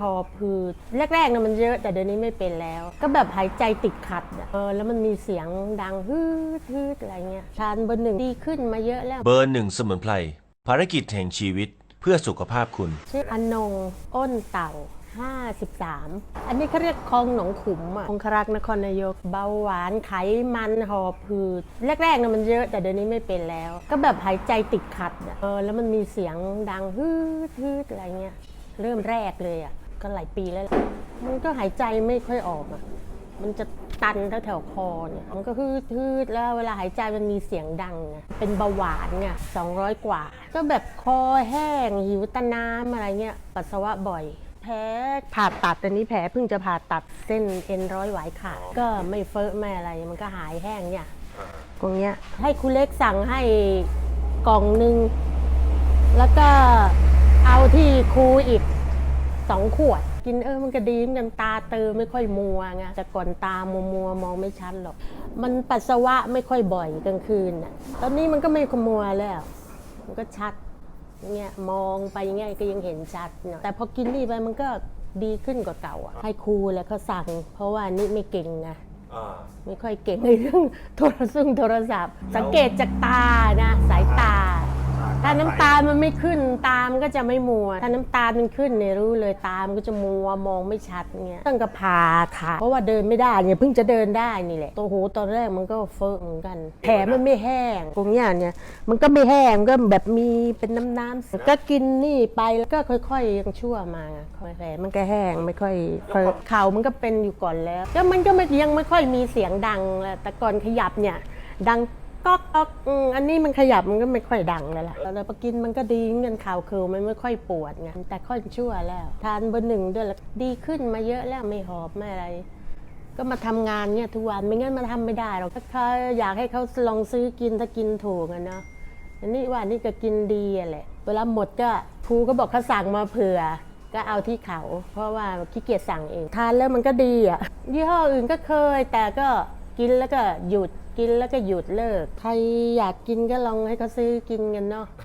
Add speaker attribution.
Speaker 1: หอบหืดแรกๆนะมันเยอะแต่เดี๋ยวนี้ไม่เป็นแล้ว ก็แบบหายใจติดขัดอะเออแล้วมันมีเสียงดังฮืดฮืดอะไรเงี้ยทานเบอร์หนึ่งดีขึ้นมาเยอะแล้ว
Speaker 2: เบอร์หนึ่งสมุนไพรภารกิจแห่งชีวิตเพื่อสุขภาพคุณ
Speaker 1: ชื่ออนงอ้นเต่า 53 อันนี้เขาเรียกคลองหนองขุมอะองครักษ์นครนายก เบาหวานไขมันหอบหืดแรกๆนะมันเยอะแต่เดี๋ยวนี้ไม่เป็นแล้ว ก็แบบหายใจติดขัดอะเออแล้วมันมีเสียงดังฮืดฮืดอะไรเงี้ย เริ่มแรกเลยอะ ก็หลายปีแล้วแหละมันก็หายใจไม่ค่อยออกอะ มันจะตันแถวแถวๆคอเนี่ย มันก็ฮืดฮืดแล้วเวลาหายใจมันมีเสียงดังไงเป็นเบาหวานไงสองร้อยกว่า ก็แบบคอแห้งหิวตาน้ำอะไรเงี้ย ปัสสาวะบ่อย แผลผ่าตัดอันนี้แผลเพิ่งจะผ่าตัดเส้นเอ็นร้อยหวายขาดก็ไม่เฟอะไม่อะไร มันก็หายแห้งเนี่ยตรงเนี้ยให้คุณเล็กสั่งให้กล่องหนึ่งแล้วก็ เอาที่ครูอีกสองขวด กินเออมันก็ดีเหมือนกันตาเตอไม่ค่อยมัวไงแต่ก่อนตามัวมัวๆมองไม่ชัดหรอก มันปัสสาวะไม่ค่อยบ่อยกลางคืนน่ะตอนนี้มันก็ไม่ขมัวแล้ว มันก็ชัดเงี้ยมองไปอย่างเงี้ยก็ยังเห็นชัดเนอะแต่พอกินนี่ไปมันก็ดีขึ้นกว่าเก่าอะให้ครูแล้วเขาสั่ง เพราะว่านี่ไม่เก่งไงไม่ค่อยเก่งในเรื่องโทรซึ่งโทรศัพท์ สังเกตจากตานะ สายตา ถ้าน้ำตาลมันไม่ขึ้นตามนก็จะไม่มัว ถ้าน้ำตาลมันขึ้นเนี่ยรู้เลยตามนก็จะมัวมองไม่ชัดเงี้ยตั้งกระพาขาเพราะว่าเดินไม่ได้เนี่ยเพิ่งจะเดินได้นี่แหละ ตัวหูตอนแรกมันก็เฟ้อเหมือนกัน แผลมันไม่แห้งตรงเนี้ยเนี่ยมันก็ไม่แห้งมันก็แบบมีเป็นน้ำน้ำๆก็กินนี่ไปแล้วก็ค่อยๆยังชั่วมาไงค่อยแผลมันก็แห้งไม่ค่อยเฟ้อเข่ามันก็เป็นอยู่ก่อนแล้วก็มันก็ไม่ยังไม่ค่อยมีเสียงดังแหละแต่ก่อนขยับเนี่ยดัง ก๊อกก๊อกอืมอันนี้มันขยับมันก็ไม่ค่อยดังแล้วล่ะแล้วพอกินมันก็ดีเงินข่าวคือมันไม่ค่อยปวดไงแต่ค่อยชั่วแล้ว ทานเบอร์หนึ่งด้วยแล้วดีขึ้นมาเยอะแล้วไม่หอบไม่อะไร ก็มาทำงานเนี่ยทุกวันไม่งั้นมาทำไม่ได้หรอกถ้าเขาอยากให้เขาลองซื้อกินถ้ากินถูกอะเนาะอันนี้ว่านี่ก็กินดีอะแหละเวลาหมดก็ครูก็บอกเขาสั่งมาเผื่อ ก็เอาที่เขา เพราะว่าขี้เกียจสั่งเอง ทานแล้วมันก็ดีอะยี่ห้ออื่นก็เคย แต่ก็ กินแล้วก็หยุดกินแล้วก็หยุดเลิก ใครอยากกินก็ลองให้เขาซื้อกินกันเนาะ